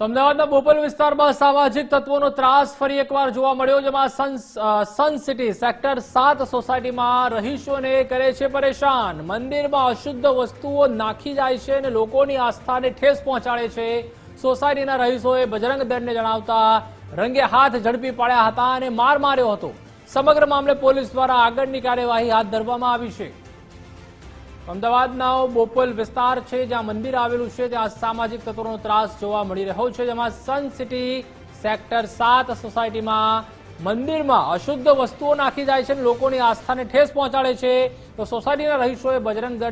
અમદાવાદના બોપલ વિસ્તારમાં સામાજિક તત્વોનો ત્રાસ ફરી એકવાર જોવા મળ્યો, જેમાં સન સિટી સેક્ટર સાત સોસાયટીમાં રહીશોને કરે છે પરેશાન. મંદિરમાં અશુદ્ધ વસ્તુઓ નાખી જાય છે અને લોકોની આસ્થાને ઠેસ પહોંચાડે છે. સોસાયટીના રહીશોએ બજરંગ દળને જણાવતા રંગે હાથ ઝડપી પાડ્યા હતા અને માર માર્યો હતો. સમગ્ર મામલે પોલીસ દ્વારા આગળની કાર્યવાહી હાથ ધરવામાં આવી છે. અમદાવાદના બોપલ વિસ્તાર છે, જ્યાં મંદિર આવેલું છે, ત્યાં સામાજિક તત્વોનો ત્રાસ જોવા મળી રહ્યો છે, જેમાં સન સિટી સેક્ટર સાત સોસાયટીમાં મંદિરમાં અશુદ્ધ વસ્તુઓ નાખી જાય છે અને લોકોની આસ્થાને ઠેસ પહોંચાડે છે. તો સોસાયટીના રહીશોએ બજરંગ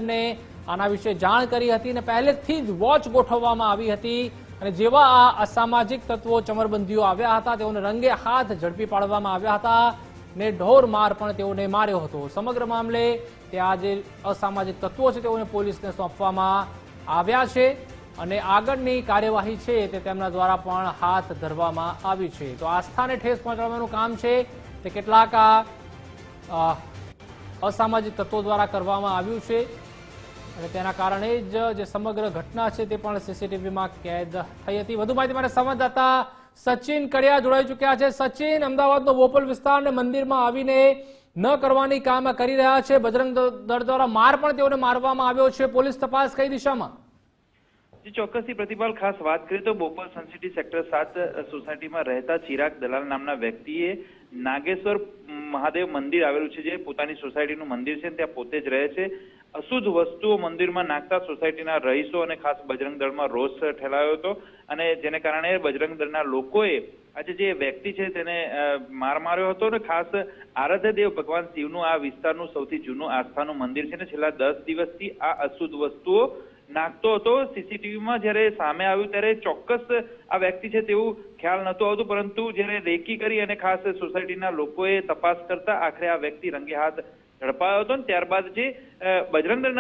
આના વિશે જાણ કરી હતી અને પહેલેથી જ વોચ ગોઠવવામાં આવી હતી. અને જેવા આ અસામાજિક તત્વો ચમરબંધીઓ આવ્યા હતા, તેઓને રંગે હાથ ઝડપી પાડવામાં આવ્યા હતા. ને ઢોર માર પણ તેઓને માર્યો હતો. સમગ્ર મામલે ત્યાં જે અસામાજિક તત્વો છે તેઓને પોલીસને સોંપવામાં આવ્યા છે અને આગળની કાર્યવાહી છે તે તેમના દ્વારા પણ હાથ ધરવામાં આવી છે. તો આસ્થાને ઠેસ પહોંચાડવાનું કામ છે. તે કેટલાક આ અસામાજિક તત્વો દ્વારા કરવામાં આવ્યું છે અને તેના કારણે જ જે સમગ્ર ઘટના છે તે પણ સીસીટીવીમાં કેદ થઈ હતી. વધુ માહિતી માટે સંવાદદાતા સચિન કડિયા જોડાઈ ચુક્યા છે. સચિન અમદાવાદનો બોપલ વિસ્તાર અને મંદિરમાં આવીને ન કરવાની કામ કરી રહ્યા છે. બજરંગ દળ દ્વારા માર પણ તેઓને મારવામાં આવ્યો છે. પોલીસ તપાસ કઈ દિશામાં? જે, ચોક્કસથી પ્રતિપાલ, ખાસ વાત કરીએ તો બોપલ સનસિટી સેક્ટર સાત સોસાયટીમાં રહેતા ચિરાગ દલાલ નામના વ્યક્તિએ નાગેશ્વર મહાદેવ મંદિર આવેલું છે, જે પોતાની સોસાયટીનું મંદિર છે ત્યાં પોતે જ રહે છે. અશુદ્ધ વસ્તુઓ મંદિરમાં નાખતા સોસાયટીના રહીશો અને ખાસ બજરંગ દળમાં રોષ ઠેલાયો હતો અને જેને કારણે બજરંગ દળના લોકોએ આજે જે વ્યક્તિ છે તેને માર માર્યો હતો અને ખાસ આરાધ્ય દેવ ભગવાન શિવનું આ વિસ્તારનું સૌથી જૂનું આસ્થાનું મંદિર છે અને છેલ્લા દસ દિવસથી આ અશુદ્ધ વસ્તુઓ નાખતો હતો. સીસીટીવીમાં જ્યારે સામે આવ્યું ત્યારે ચોક્કસ આ વ્યક્તિ છે તેવું ખ્યાલ નહોતું આવતું, પરંતુ જ્યારે રેકી કરી અને ખાસ સોસાયટીના લોકોએ તપાસ કરતા આખરે આ વ્યક્તિ રંગે હાથ ઝડપાયો હતો ને ત્યારબાદ જે અ,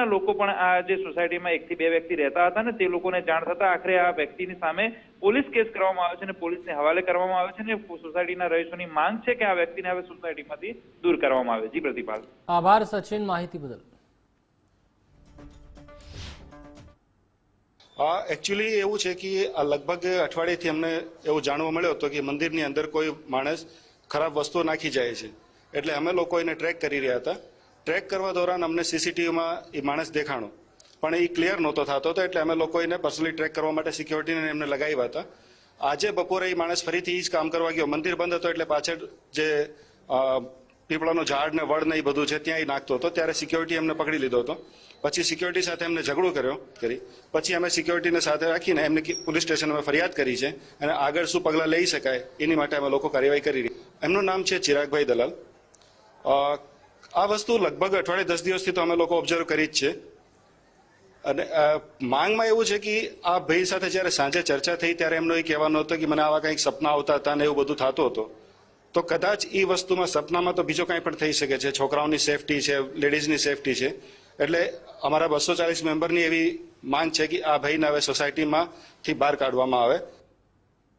લોકો પણ આ જે સોસાયટીમાં એકથી બે વ્યક્તિ રહેતા હતા ને તે લોકોને જાણ થતા આખરે આ વ્યક્તિની સામે પોલીસ કેસ કરવામાં આવ્યો છે અને પોલીસને હવાલે કરવામાં આવ્યો છે અને સોસાયટીના રહીશોની માંગ છે કે આ વ્યક્તિને હવે સોસાયટીમાંથી દૂર કરવામાં આવે. જી પ્રતિપાલ. આભાર સચિન માહિતી બદલ. આ એકચ્યુઅલી એવું છે કે લગભગ અઠવાડિયેથી અમને એવું જાણવા મળ્યો હતો કે મંદિરની અંદર કોઈ માણસ ખરાબ વસ્તુઓ નાખી જાય છે. એટલે અમે લોકો એને ટ્રેક કરી રહ્યા હતા. ટ્રેક કરવા દોરાન અમને સીસીટીવીમાં એ માણસ દેખાણો. પણ એ ક્લિયર નહોતો થતો હતો એટલે અમે લોકો એને પર્સનલી ટ્રેક કરવા માટે સિક્યોરિટીને એમને લગાવ્યા હતા. આજે બપોરે એ માણસ ફરીથી જ કામ કરવા ગયો. મંદિર બંધ હતો એટલે પાછળ જે પીપળાનો ઝાડ ને વડ ને એ બધું છે ત્યાં એ નાખતો હતો. ત્યારે સિક્યોરિટી એમને પકડી લીધો હતો. પછી સિક્યોરિટી સાથે એમને ઝઘડો કર્યો, કરી. પછી અમે સિક્યોરિટીને સાથે રાખીને એમને પોલીસ સ્ટેશન અમે ફરિયાદ કરી છે અને આગળ શું પગલાં લઈ શકાય એની માટે અમે લોકો કાર્યવાહી કરી એમનું નામ છે ચિરાગભાઈ દલાલ. આ વસ્તુ લગભગ અઠવાડિયે દસ દિવસથી તો અમે લોકો ઓબ્ઝર્વ કરી જ છે. અને માંગમાં એવું છે કે આ ભાઈ સાથે જ્યારે સાંજે ચર્ચા થઈ ત્યારે એમનો એ કહેવાનો હતો કે મને આવા કંઈક સપના આવતા હતા ને એવું બધું થતું હતું. તો કદાચ એ વસ્તુમાં સપનામાં તો બીજો કંઈ પણ થઈ શકે છે. છોકરાઓની સેફટી છે લેડીઝની સેફટી છે. એટલે અમારા બસો ચાલીસ મેમ્બરની એવી માંગ છે કે આ ભાઈને હવે સોસાયટીમાંથી બહાર કાઢવામાં આવે.